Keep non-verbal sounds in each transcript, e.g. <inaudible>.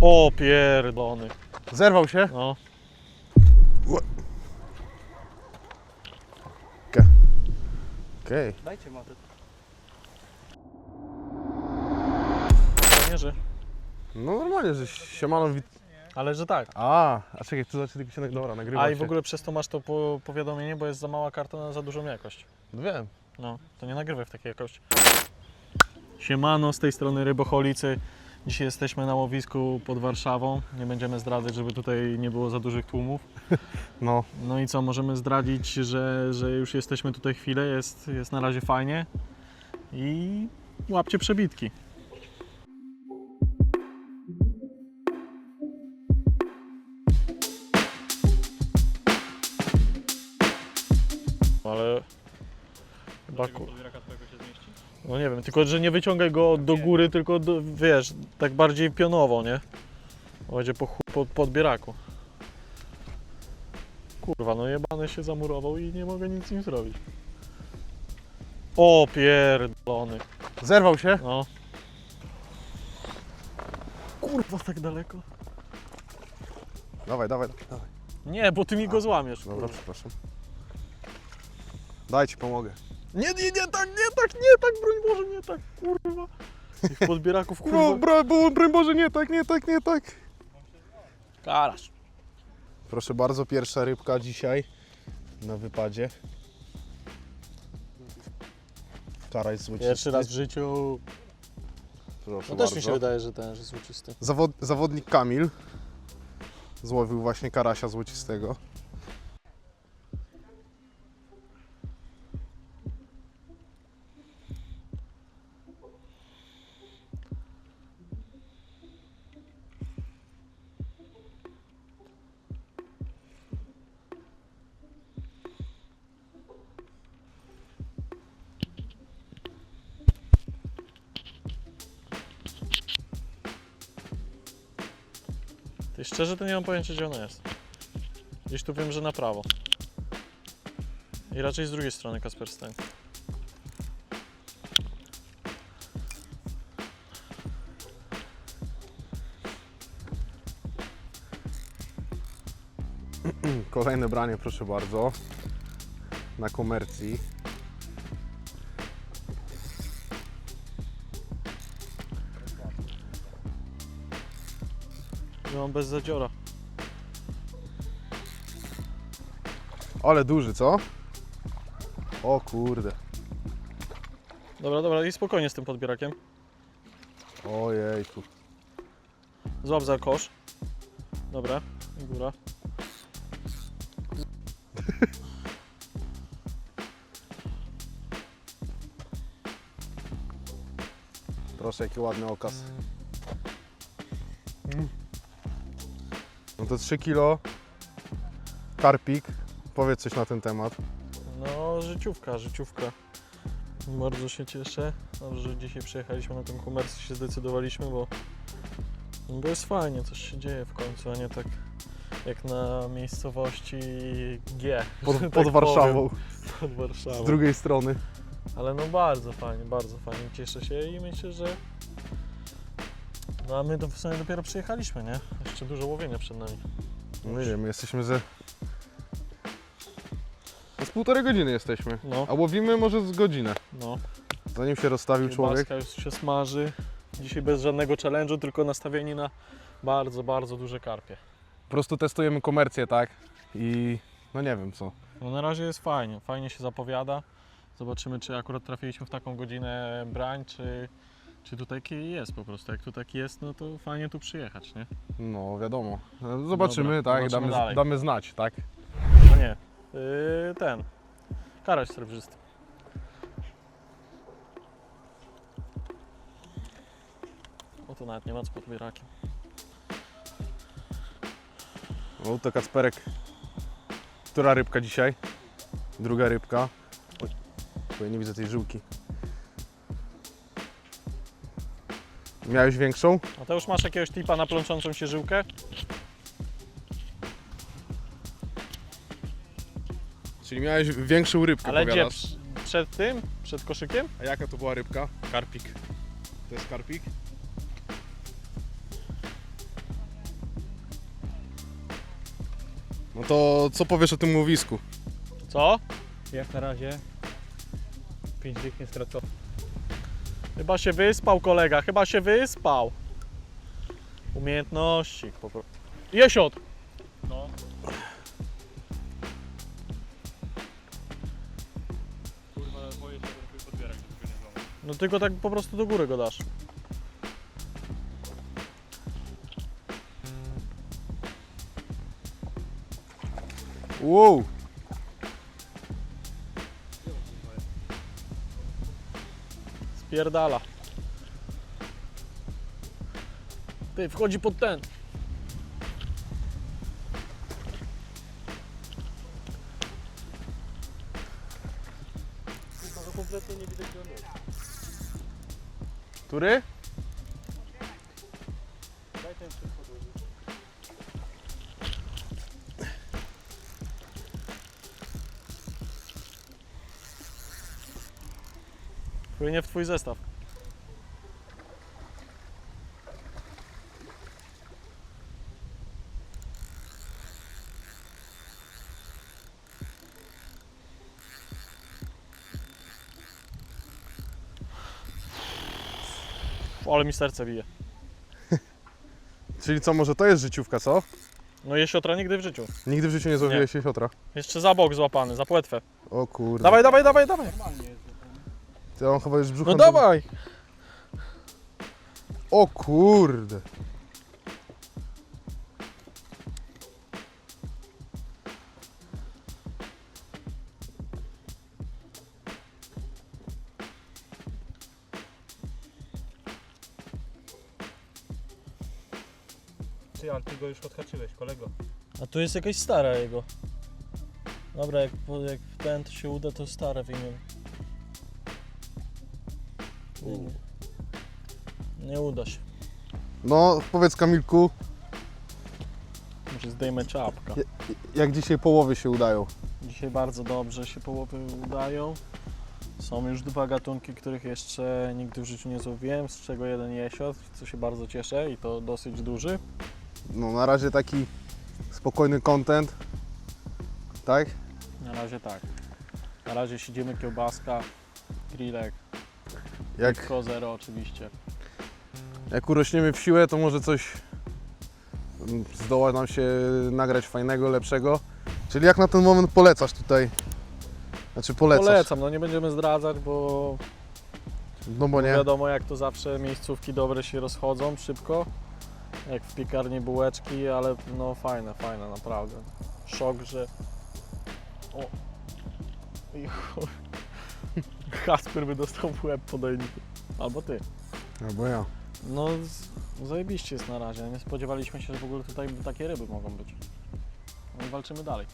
O pierdolony. Zerwał się? No. Okej. Dajcie matę. Nie, że. No normalnie, że siemano wit... Ale że tak. A, a czekaj, tu znaczy tylko się nag- dobra, nagrywa A i się. w ogóle przez to masz to po, powiadomienie, bo jest za mała karta na za dużą jakość. No Wiem. No, to nie nagrywaj w takiej jakości. Siemano, z tej strony Rybocholicy. Dzisiaj jesteśmy na łowisku pod Warszawą. Nie będziemy zdradzać, żeby tutaj nie było za dużych tłumów. <laughs> No, No i co, możemy zdradzić, że, że już jesteśmy tutaj chwilę, jest, jest na razie fajnie i łapcie przebitki. Ale chyba ku... No nie wiem, tylko że nie wyciągaj go do góry, tylko do, wiesz, tak bardziej pionowo, nie? Będzie po, po podbieraku. Kurwa, no jebany się zamurował i nie mogę nic z nim zrobić. O pierdolony. zerwał się? No. Kurwa, tak daleko. Dawaj, dawaj, dawaj. Nie, bo ty mi go złamiesz. Dobra, Kurwa. przepraszam. Daj ci pomogę. Nie, nie, nie, tak, nie, tak, nie, tak, broń Boże, nie tak, kurwa. Tych podbieraków, No, kurwa. bro, bo, broń Boże, nie tak, nie tak, nie tak. Karasz. Proszę bardzo, pierwsza rybka dzisiaj na wypadzie. Karaś złocisty. Pierwszy raz w życiu. Proszę No też bardzo. mi się wydaje, że ten, że złocisty. Zawod, zawodnik Kamil złowił właśnie karasia złocistego. Szczerze to nie mam pojęcia gdzie ona jest. Gdzieś tu wiem, że na prawo. I raczej z drugiej strony Kasper Stein. Kolejne branie, proszę bardzo. Na komercji. No mam bez zadziora. Ale duży, co? O kurde. Dobra, dobra, i spokojnie z tym podbierakiem. Ojejku. Złap za kosz. Dobra, i góra. Proszę, jaki ładny okaz. To 3 kilo. Karpik. Powiedz coś na ten temat. No, życiówka, życiówka. Bardzo się cieszę, że dzisiaj przyjechaliśmy na tą komercję, się zdecydowaliśmy, bo, bo jest fajnie, coś się dzieje w końcu, a nie tak jak na miejscowości G. Pod, tak Warszawą. Pod Warszawą. Z drugiej strony. Ale no bardzo fajnie, bardzo fajnie, cieszę się i myślę, że no a my to w sumie dopiero przyjechaliśmy, nie? Jeszcze dużo łowienia przed nami. No nie wiem, jesteśmy ze... Z półtorej godziny jesteśmy. No, A łowimy może z godzinę. no. Zanim się rozstawił człowiek. Kiełbaska już się smaży. Dzisiaj bez żadnego challenge'u, tylko nastawieni na bardzo, bardzo duże karpie. Po prostu testujemy komercję, tak? I no nie wiem co. No na razie jest fajnie, fajnie się zapowiada. Zobaczymy, czy akurat trafiliśmy w taką godzinę brań, czy, czy tu taki jest po prostu. Jak tu taki jest, no to fajnie tu przyjechać, nie? No wiadomo. Zobaczymy, Dobra, tak? zobaczymy damy, dalej. damy znać, tak? No nie, yy, ten, karaś srebrzysty. O to nawet nie ma z podbierakiem. No to Kacperek. Która rybka dzisiaj? Druga rybka. Oj, bo ja nie widzę tej żyłki. Miałeś większą? A to już masz jakiegoś tipa na plączącą się żyłkę? Czyli miałeś większą rybkę, Ale gdzie? Przed tym? Przed koszykiem? A jaka to była rybka? Karpik. To jest karpik? No to co powiesz o tym łowisku? Co? Jak na razie 5 dych nie stracone. Chyba się wyspał kolega, chyba się wyspał. Umiejętności po prostu. Jesiot! No. Kurwa, boję się, że twój podbierak tego nie złamał. No tylko tak po prostu do góry go dasz. Wow! Spierdala. Ty, wchodzi pod ten. Kurwa, Płynie w twój zestaw. Ale mi serce bije. <laughs> Czyli co, może to jest życiówka, co? No jesiotra nigdy w życiu. Nigdy w życiu nie złowiłeś jesiotra. Jeszcze za bok złapany, za płetwę. O kurde. Dawaj, dawaj, dawaj, dawaj. Normalnie jest. Ty on chyba już brzuchem... No dawaj. O kurde. Ty, ale ty go już odhaczyłeś, kolego. A tu jest jakaś stara jego. Dobra, jak, jak ten to się uda, to stare wyjmiemy. Nie, nie uda się. No, powiedz Kamilku, Może zdejmę czapkę. jak dzisiaj połowy się udają? Dzisiaj bardzo dobrze się połowy udają. Są już dwa gatunki, których jeszcze nigdy w życiu nie złowiłem, z czego jeden jesiot, co się bardzo cieszę i to dosyć duży. No, na razie taki spokojny content. Tak? Na razie tak. Na razie siedzimy kiełbaska, grillek, Jak, Ko zero oczywiście. jak urośniemy w siłę, to może coś mm, zdoła nam się nagrać fajnego, lepszego. Czyli jak na ten moment polecasz tutaj? Znaczy polecasz. Polecam, no nie będziemy zdradzać, bo No bo nie. wiadomo jak to zawsze miejscówki dobre się rozchodzą szybko. Jak w piekarni bułeczki, ale no fajne, fajne naprawdę. Szok, że... O! I chuj. Kasper by dostał w łeb podajniku. Albo ty. Albo ja. No z- zajebiście jest na razie. Nie spodziewaliśmy się, że w ogóle tutaj takie ryby mogą być. No i walczymy dalej.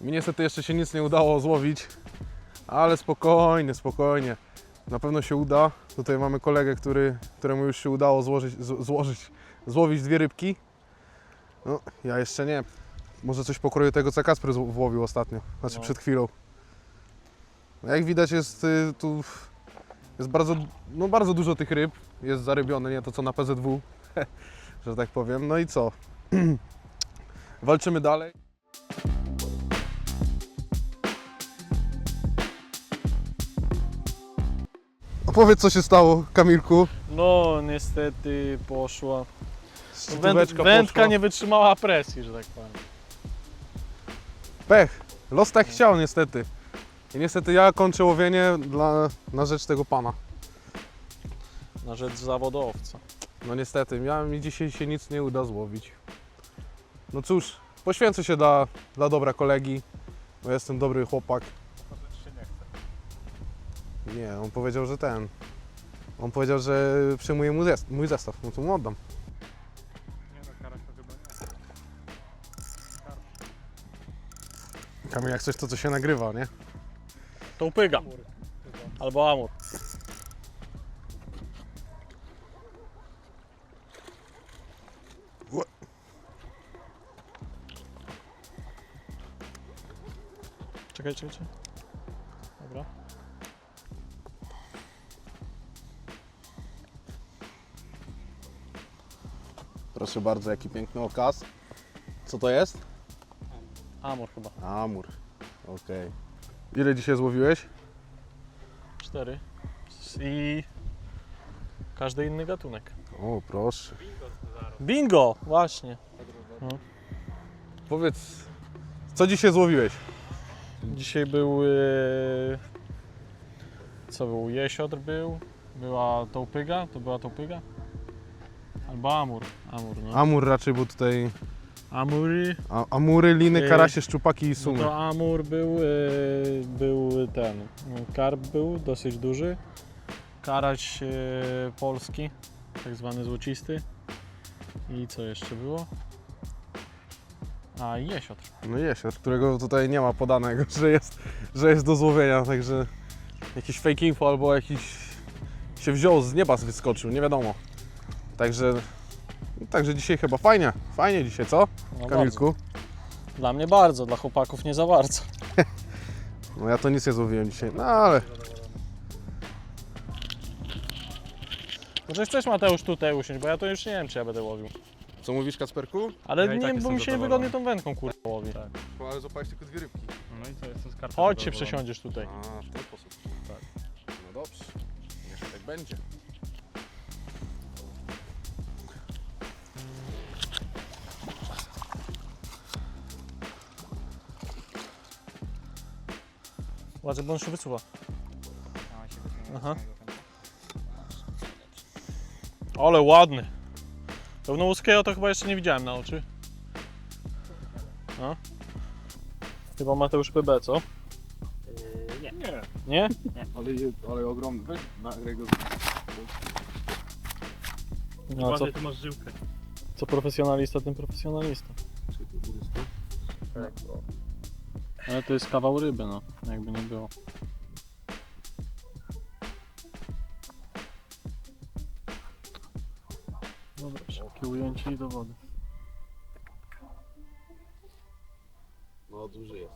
Mi niestety jeszcze się nic nie udało złowić, ale spokojnie, spokojnie. Na pewno się uda. Tutaj mamy kolegę, który, któremu już się udało złożyć, z, złożyć, złowić dwie rybki. No, ja jeszcze nie. Może coś pokroju tego, co Kasper zł- złowił ostatnio, znaczy No. przed chwilą. No, Jak widać jest y, tu jest bardzo, no bardzo dużo tych ryb. Jest zarybione, nie to co na PZW, <laughs> że tak powiem. No i co? <clears throat> Walczymy dalej. Opowiedz, co się stało, Kamilku. No niestety poszła. Wędka poszła. nie wytrzymała presji, że tak powiem. Pech. Los tak chciał niestety. I niestety ja kończę łowienie dla, na rzecz tego pana. Na rzecz zawodowca. No niestety, ja, mi dzisiaj się nic nie uda złowić. No cóż, poświęcę się dla, dla dobra kolegi, bo jestem dobry chłopak. się nie chce. Nie, on powiedział, że ten. On powiedział, że przyjmuje mój zestaw, mój zestaw. no to mu oddam. Nie no, karać to chyba nie. Kamil, jak coś to co się nagrywa, nie? To upyga. Albo amur. Czekaj, czekaj, czekaj. Dobra. Proszę bardzo, jaki piękny okaz. Co to jest? Amur chyba. Amur. Okej. Ile dzisiaj złowiłeś? Cztery. I każdy inny gatunek. O, proszę. Bingo! Właśnie. Powiedz, co dzisiaj złowiłeś? Dzisiaj był... Yy... Co był? Jesiotr był. Była tołpyga. To była tołpyga? Albo amur. Amur, no. Amur raczej był tutaj. Amury. A, amury, liny, Yy, karasie, szczupaki i No sumy. to amur był, yy, był ten, karp był dosyć duży, karaś yy, polski, tak zwany złocisty i co jeszcze było? A jesiotr. No jesiotr, którego tutaj nie ma podanego, <laughs> że jest, że jest do złowienia, także jakieś fake info albo jakiś się wziął z nieba wyskoczył, nie wiadomo. Także, także dzisiaj chyba fajnie, fajnie dzisiaj, co No Kamilku? bardzo. Dla mnie bardzo, dla chłopaków nie za bardzo. <laughs> No ja to nic nie złowiłem dzisiaj, no ale Może chcesz Mateusz tutaj usiąść, bo ja to już nie wiem czy ja będę łowił. co mówisz Kacperku? Ale Ja i nie, tak bo mi się niewygodnie tą wędką kurwa łowi. Tak. Ale złapałeś tylko dwie rybki. No i co, jestem z karpem Chodź się przesiądziesz tutaj. A, w ten sposób. Tak. No dobrze, niech tak będzie. Ładnie, bo on się wysuwa. A, się Aha. z samego końca. Ale ładny. Pełnołuskiego to chyba jeszcze nie widziałem na oczy. No. Chyba Mateusz PB, co? nie. Nie. Nie? Ale, ale ogromny, weź nagraj go. No, co, tu masz żyłkę. co profesjonalista, ten profesjonalista. Tak. Ale to jest kawał ryby, no. Jakby nie było. Dobra, szybkie ujęcie i do wody. No duży jest.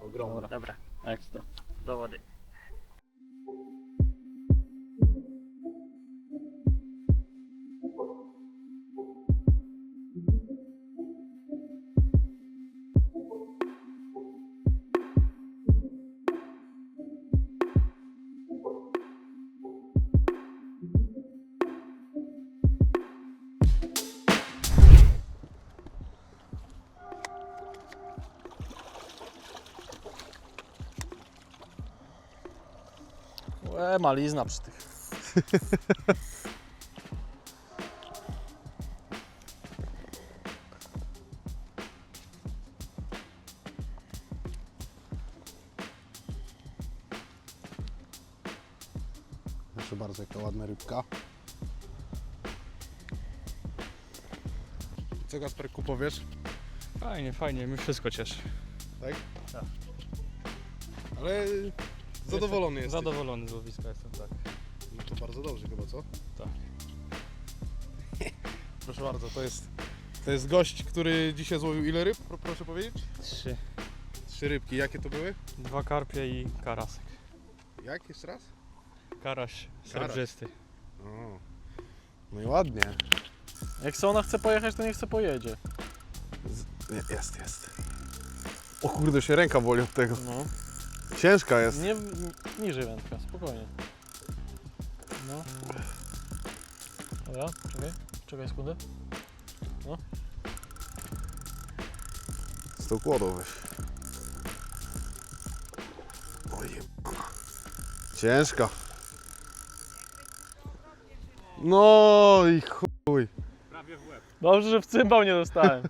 Ogromny. Dobra, ekstra. Do wody. Łe, malizna przy tych. Proszę bardzo, jaka ładna rybka. Co Kasperku powiesz? Fajnie, fajnie, mi wszystko cieszy. Ale zadowolony jesteś. Zadowolony z łowiska jestem, tak. No to bardzo dobrze chyba, co? Tak. <laughs> Proszę bardzo, to jest, to jest gość, który dzisiaj złowił ile ryb, pro- proszę powiedzieć? Trzy. Trzy rybki, jakie to były? Dwa karpie i karasek. Jak, jeszcze raz? Karaś srebrzysty. O. No i ładnie. Jak ona chce pojechać, to nie chce pojedzie. Nie, jest, jest. O kurde, się ręka boli od tego. No. Ciężka jest. Nie, niżej wędka, spokojnie. No. Dobra, czekaj, czekaj sekundę. Z tą kłodą weź. Ojej. Ciężka. No i chuj. Prawie w łeb. Dobrze, że w cymbał nie dostałem. <laughs>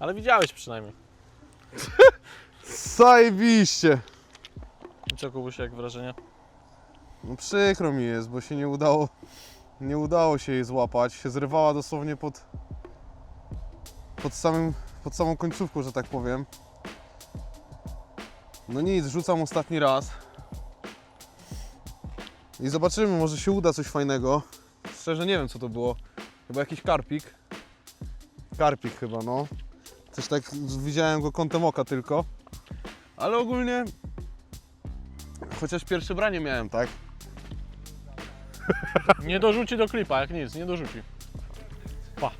Ale widziałeś przynajmniej. <laughs> Zajebiście. I Co Kubuś, jak wrażenie? No przykro mi jest, bo się nie udało, nie udało się jej złapać. Się zrywała dosłownie pod, pod, samym, pod samą końcówką, że tak powiem. No nic, rzucam ostatni raz. I zobaczymy, może się uda coś fajnego. Szczerze nie wiem co to było. Chyba jakiś karpik. Karpik chyba, no. Też tak widziałem go kątem oka tylko. Ale ogólnie... Chociaż pierwsze branie miałem, tak? Nie dorzuci do klipa, jak nic, nie dorzuci. Pa.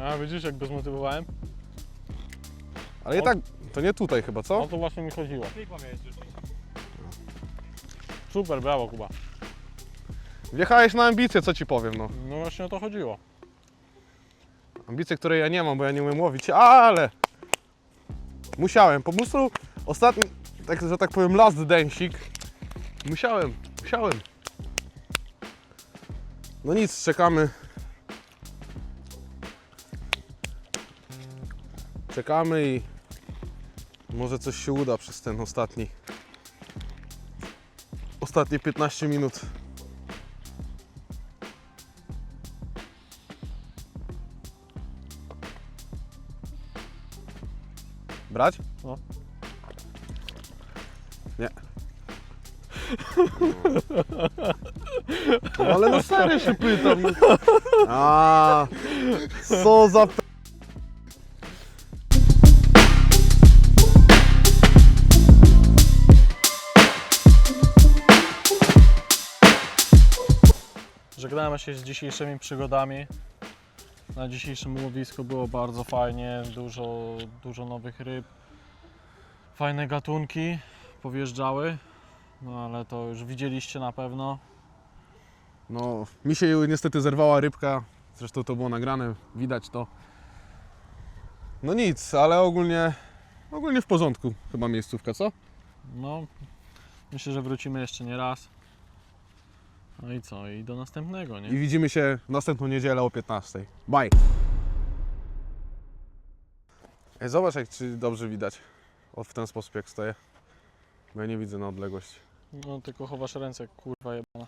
A widzisz jak go zmotywowałem? Ale i tak, to nie tutaj chyba, O co? to właśnie mi chodziło. Super, brawo Kuba. Wjechałeś na ambicje, co ci powiem, no. No właśnie o to chodziło. Ambicje, której ja nie mam, bo ja nie umiem łowić, ale musiałem. Po prostu ostatni, tak, że tak powiem, last densik. Musiałem, musiałem. No nic, czekamy. Czekamy i może coś się uda przez ten ostatni. Ostatnie 15 minut. Brać? No. Nie. No, ale no serio się pytam. No. A, co za... p- Żegnamy się z dzisiejszymi przygodami. Na dzisiejszym łowisku było bardzo fajnie, dużo, dużo nowych ryb. Fajne gatunki powjeżdżały, no ale to już widzieliście na pewno. No, mi się niestety zerwała rybka. Zresztą to było nagrane, widać to. No nic, ale ogólnie, ogólnie w porządku chyba miejscówka, co? No, myślę, że wrócimy jeszcze nie raz. No i co? I do następnego, nie? I widzimy się w następną niedzielę o 15. Bye! Ej, zobacz jak czy dobrze widać. O, w ten sposób jak stoję. Bo ja nie widzę na odległość. No tylko chowasz ręce, kurwa jebana.